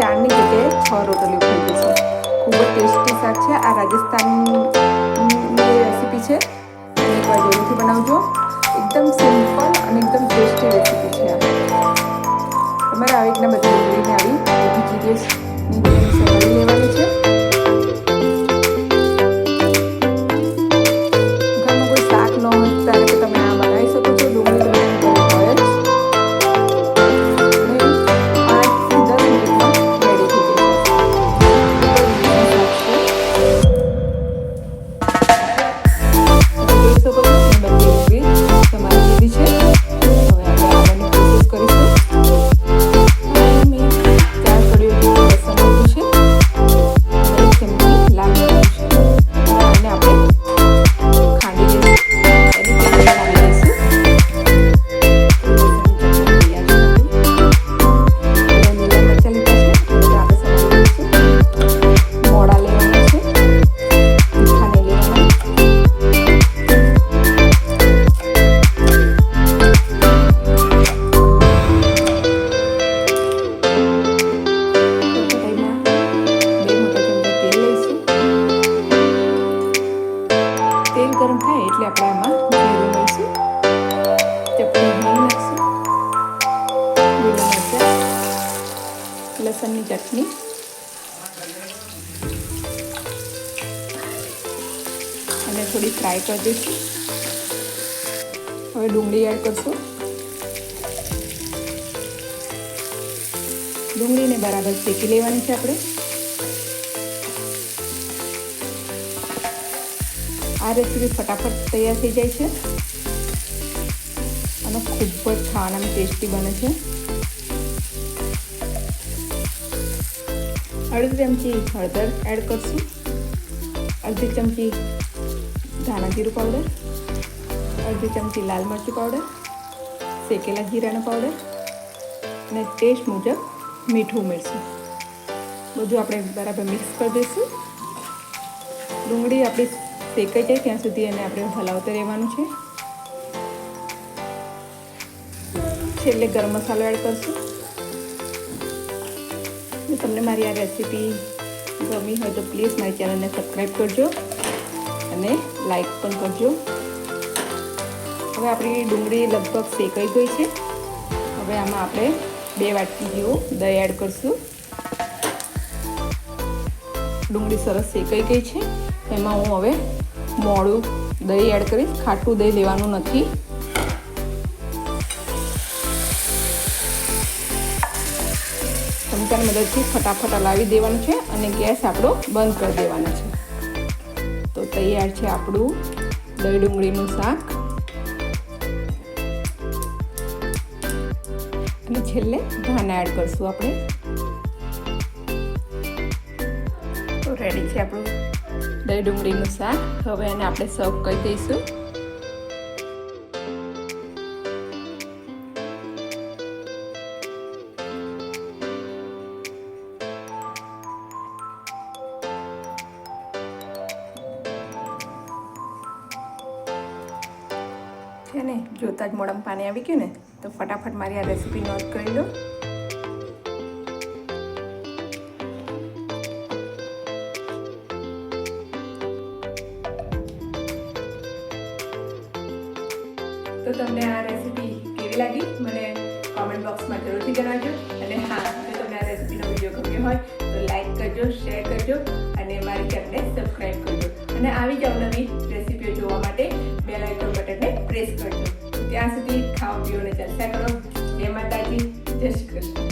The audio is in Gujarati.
ચારની જગ્યાએ છ રોટલી ઉખડી છે ખૂબ જ ટેસ્ટી શાક છે આ રાજસ્થાનની રેસીપી છે તેલ ગરમ થાય એટલે આપણે આમાં જીરું લઈશું ચપટી ઘી નાખશું. લીલા મરચાં, લસણની ચટણી. અને થોડી ફ્રાય કરી દઈશું. હવે ડુંગળી એડ કરશું. ડુંગળીને બરાબર શેકી લેવાની છે આપણે. આ રેસીપી ફટાફટ તૈયાર થઈ જાય છે. અને ખૂબ જ ખાવાનામાં ટેસ્ટી બને છે. અડધી ચમચી હળદર એડ કરશું. અડધી ચમચી ધાણા જીરું પાવડર. અડધી ચમચી લાલ મરચું પાવડર. શેકેલા જીરાનો પાવડર. અને ટેસ્ટ મુજબ મીઠું ઉમેરશું. બધું આપણે બરાબર મિક્સ કરી દઈશું. ડુંગળી આપણી શેકાઈ જાય ત્યાં સુધી એને આપણે હલાવતા રહેવાનું છે. છેલ્લે ગરમ મસાલો એડ કરશું. તમને મારી આ રેસીપી ગમી હોય તો પ્લીઝ મારી ચેનલને સબસ્ક્રાઈબ કરજો અને લાઈક પણ કરજો. હવે આપણી ડુંગળી લગભગ શેકાઈ ગઈ છે. હવે આમાં આપણે બે વાટકી જેવું દહીં એડ કરશું. ડુંગળી સરસ શેકાઈ ગઈ છે. એમાં હું હવે મોડું દહીં એડ કરીશ. ખાટું દહીં લેવાનું નથી. ચમચાની મદદથી ફટાફટ હલાવી દેવાનું છે અને ગેસ આપણો બંધ કરી દેવાનો છે. તો તૈયાર છે આપણું દહીં ડુંગળીનું શાક. અને છેલ્લે ધાના એડ કરશું આપણે. તો રેડી છે આપણું દહીં ડુંગળીનું શાક. હવે એને આપણે સર્વ કરી દઈશું. છે ને? જોતા જ મોડમ પાણી આવી ગયું ને, તો ફટાફટ મારી આ રેસીપી નોટ કરી લો. તો તમને આ રેસીપી કેવી લાગી? મને કોમેન્ટ બોક્સમાં જરૂરથી જણાવજો. અને હા, જો તમને આ રેસીપીનો વીડિયો ગમ્યો હોય, તો લાઈક કરજો શેર કરજો, અને મારી ચેનલને સબસ્ક્રાઈબ કરજો. અને આવી જ અવનવી રેસીપીઓ જોવા માટે બેલ આઇકોન બટનને પ્રેસ કરજો. ત્યાં સુધી ખાઓ પીઓને ચર્ચા કરો. જય માતાજી, જય શ્રી કૃષ્ણ.